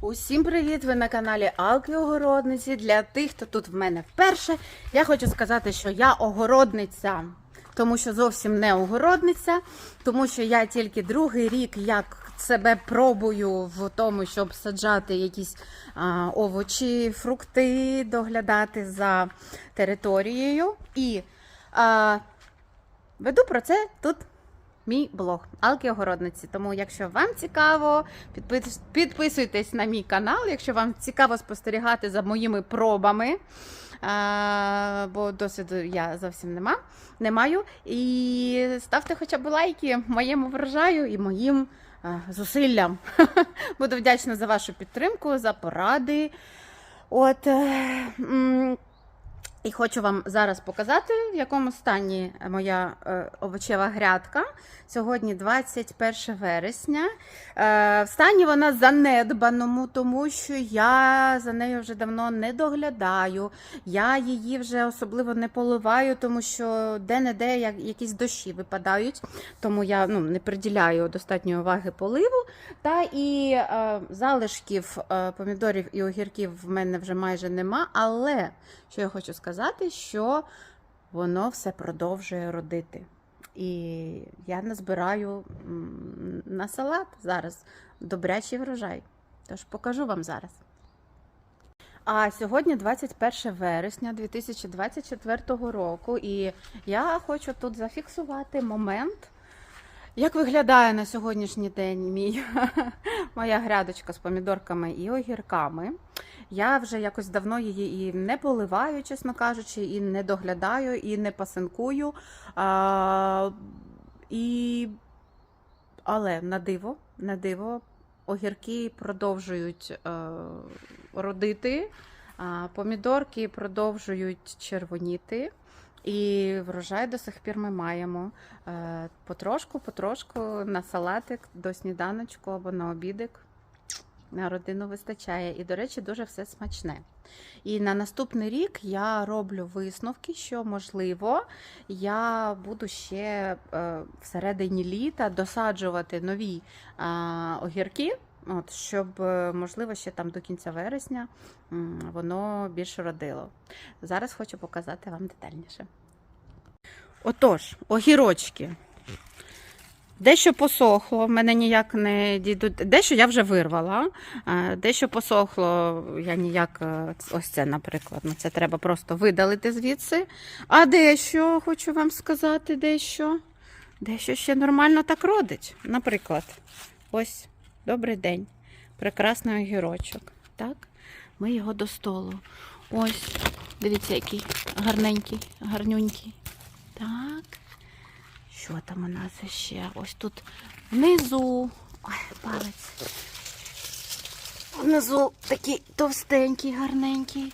Усім привіт! Ви на каналі Алки Огородниці. Для тих, хто тут в мене вперше, я хочу сказати, що я огородниця, тому що зовсім не огородниця, тому що я тільки другий рік як себе пробую в тому, щоб саджати якісь а, овочі, фрукти, доглядати за територією. І а, веду про це тут мій блог Алки Огородниці. Тому, якщо вам цікаво, підпис- підписуйтесь на мій канал, якщо вам цікаво спостерігати за моїми пробами. А, бо досвіду я зовсім нема, не маю. І ставте хоча б лайки моєму врожаю і моїм а, зусиллям. Буду вдячна за вашу підтримку, за поради. От. І хочу вам зараз показати, в якому стані моя е, овочева грядка. Сьогодні 21 вересня. Е, в стані вона занедбаному, тому що я за нею вже давно не доглядаю. Я її вже особливо не поливаю, тому що де-не-де якісь дощі випадають, тому я ну, не приділяю достатньої уваги поливу. Та і е, залишків е, помідорів і огірків в мене вже майже нема. Але що я хочу сказати, що воно все продовжує родити. І я назбираю на салат зараз добрячий врожай. Тож покажу вам зараз. А сьогодні 21 вересня 2024 року, і я хочу тут зафіксувати момент, як виглядає на сьогоднішній день мій, моя грядочка з помідорками і огірками. Я вже якось давно її і не поливаю, чесно кажучи, і не доглядаю, і не пасинкую. А, і... Але на диво, на диво, огірки продовжують е, родити, а помідорки продовжують червоніти. І врожай до сих пір ми маємо е, потрошку, потрошку на салатик до сніданочку або на обідик. На родину вистачає. І, до речі, дуже все смачне. І на наступний рік я роблю висновки, що можливо я буду ще е, всередині літа досаджувати нові огірки, от, щоб, е, можливо, ще там до кінця вересня воно більше родило. Зараз хочу показати вам детальніше. Отож, огірочки. Дещо посохло, в мене ніяк не дійдуть. Дещо я вже вирвала, дещо посохло, я ніяк, е, ось це, наприклад, ну це треба просто видалити звідси. А дещо, хочу вам сказати, дещо, дещо ще нормально так родить. Наприклад, ось добрий день, прекрасний огірочок. Так, ми його до столу. Ось, дивіться, який гарненький, гарнюнький. Так. Що там у нас ще? Ось тут внизу. Ой, палець. Внизу такий товстенький, гарненький.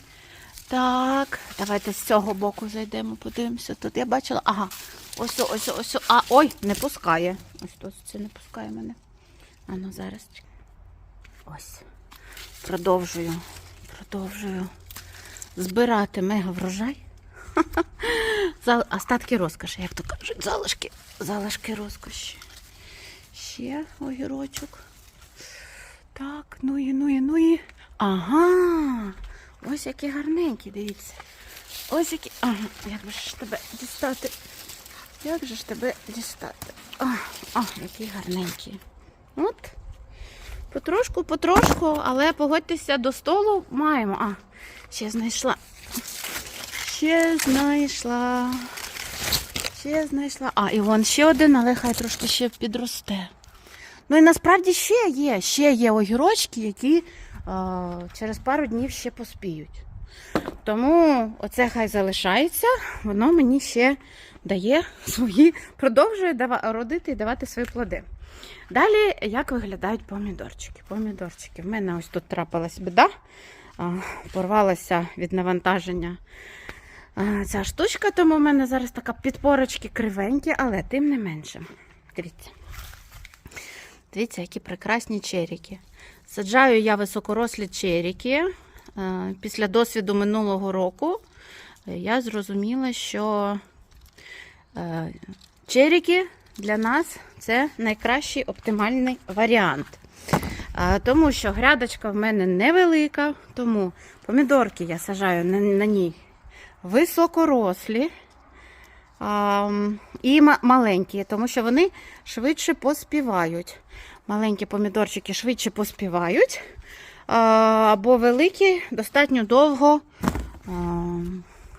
Так, давайте з цього боку зайдемо, подивимося. Тут я бачила. Ага, ось, ось, ось. А, ой, не пускає. Ось тут це не пускає мене. А ну зараз. Ось. Продовжую. Продовжую збирати мега врожай. Зал... Остатки розкоші, як то кажуть, залишки, залишки розкоші. Ще огірочок. Так, ну і, ну і, ну і. Ага. Ось які гарненькі, дивіться. Ось які. Ага, як же ж тебе дістати? Як же ж тебе дістати? А, а які гарненькі. От. Потрошку, потрошку, але погодьтеся до столу маємо. А, ще знайшла. Ще знайшла. Ще знайшла. А, і вон ще один, але хай трошки ще підросте. Ну і насправді ще є. Ще є огірочки, які а, через пару днів ще поспіють. Тому оце хай залишається, воно мені ще дає свої, продовжує дава, родити і давати свої плоди. Далі, як виглядають помідорчики? Помідорчики. В мене ось тут трапилась біда, порвалася від навантаження ця штучка, тому в мене зараз така підпорочки кривенькі, але тим не менше. Дивіться. Дивіться, які прекрасні черіки. Саджаю я високорослі черіки. Е, Після досвіду минулого року е, я зрозуміла, що е, черіки для нас це найкращий оптимальний варіант. Тому що грядочка в мене невелика, тому помідорки я сажаю на, на ній високорослі а, і маленькі, тому що вони швидше поспівають. Маленькі помідорчики швидше поспівають, а, або великі достатньо довго а,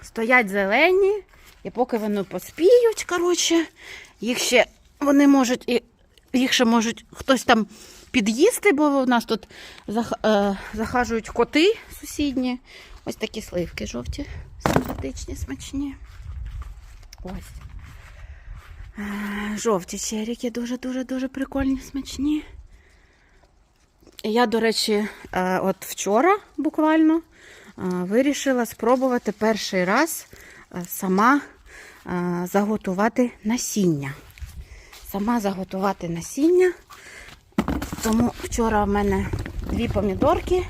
стоять зелені, і поки вони поспіють, коротше, їх ще вони можуть і їх ще можуть хтось там під'їсти, бо у нас тут е, захажують коти сусідні. Ось такі сливки жовті, симпатичні, смачні. Ось. Е, Жовті черіки дуже-дуже-дуже прикольні, смачні. Я, до речі, е, от вчора буквально е, вирішила спробувати перший раз сама заготувати насіння. Сама заготувати насіння. Тому вчора в мене дві помідорки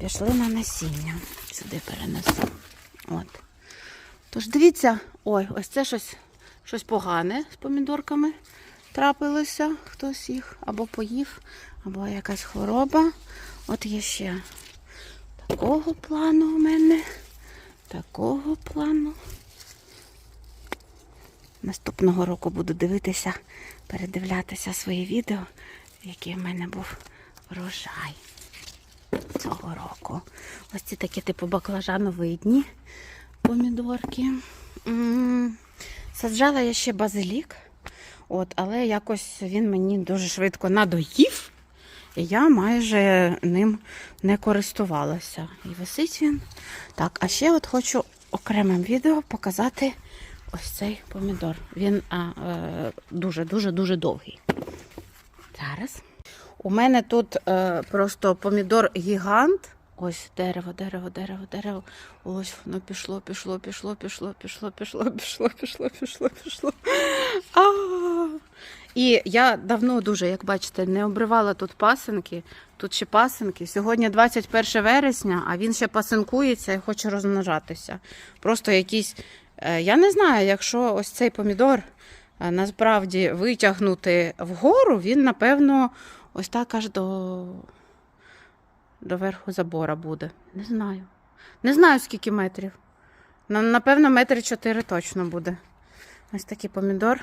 пішли на насіння. Сюди перенесу. От. Тож дивіться, ой, ось це щось, щось погане з помідорками трапилося. Хтось їх або поїв, або якась хвороба. От є ще такого плану у мене. Такого плану. Наступного року буду дивитися, передивлятися свої відео, який в мене був врожай цього року. Ось ці такі типу баклажановидні помідорки. Саджала я ще базилік, от, але якось він мені дуже швидко надоїв, і я майже ним не користувалася. І висить він. Так, а ще от хочу окремим відео показати ось цей помідор. Він дуже-дуже-дуже довгий. Зараз. У мене тут е, просто помідор гігант. Ось дерево, дерево, дерево, дерево. Ось воно пішло, пішло, пішло, пішло, пішло, пішло, пішло, пішло, пішло, пішло. А! І я давно дуже, як бачите, не обривала тут пасинки. Тут ще пасинки. Сьогодні 21 вересня, а він ще пасинкується і хоче розмножатися. Просто якийсь. е, Я не знаю, якщо ось цей помідор е, насправді витягнути вгору, він, напевно, ось так аж до, до верху забора буде. Не знаю. Не знаю, скільки метрів. Напевно, метри чотири точно буде. Ось такий помідор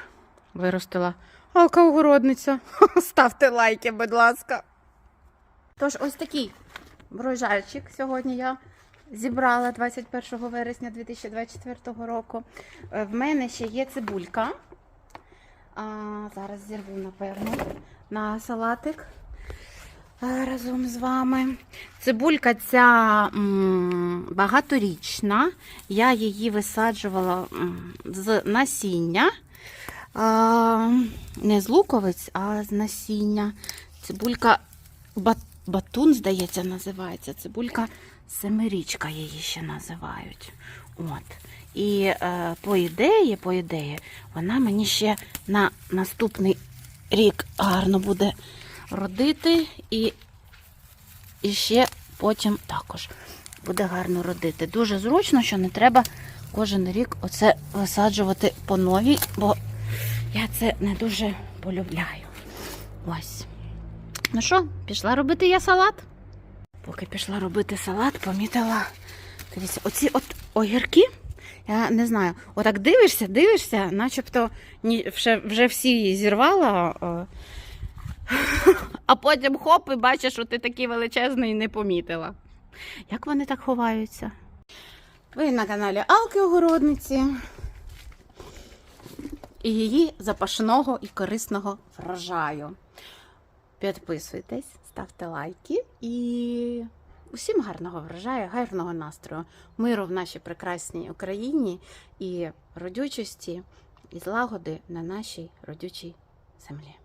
виростила. Алка-огородниця. Ставте лайки, будь ласка. Тож, ось такий врожайчик сьогодні я зібрала 21 вересня 2024 року. Е, В мене ще є цибулька. А, зараз зірву, напевно, на салатик е, разом з вами. Цибулька ця багаторічна. Я її висаджувала з насіння. Не з луковиць, а з насіння. Цибулька батун, здається, називається. Цибулька семирічка її ще називають. От. І е, по ідеї, по ідеї, вона мені ще на наступний рік гарно буде родити і, і ще потім також буде гарно родити. Дуже зручно, що не треба кожен рік оце висаджувати по новій, бо я це не дуже полюбляю. Ось. Ну що, пішла робити я салат? Поки пішла робити салат, помітила. Дивіться, оці от огірки. Я не знаю, отак дивишся, дивишся, начебто ні, вже, вже всі зірвала, а, потім хоп, і бачиш, що ти такий величезний не помітила. Як вони так ховаються? Ви на каналі Алки Огородниці і її запашного і корисного врожаю. Підписуйтесь, ставте лайки і усім гарного врожаю, гарного настрою, миру в нашій прекрасній Україні і родючості і злагоди на нашій родючій землі.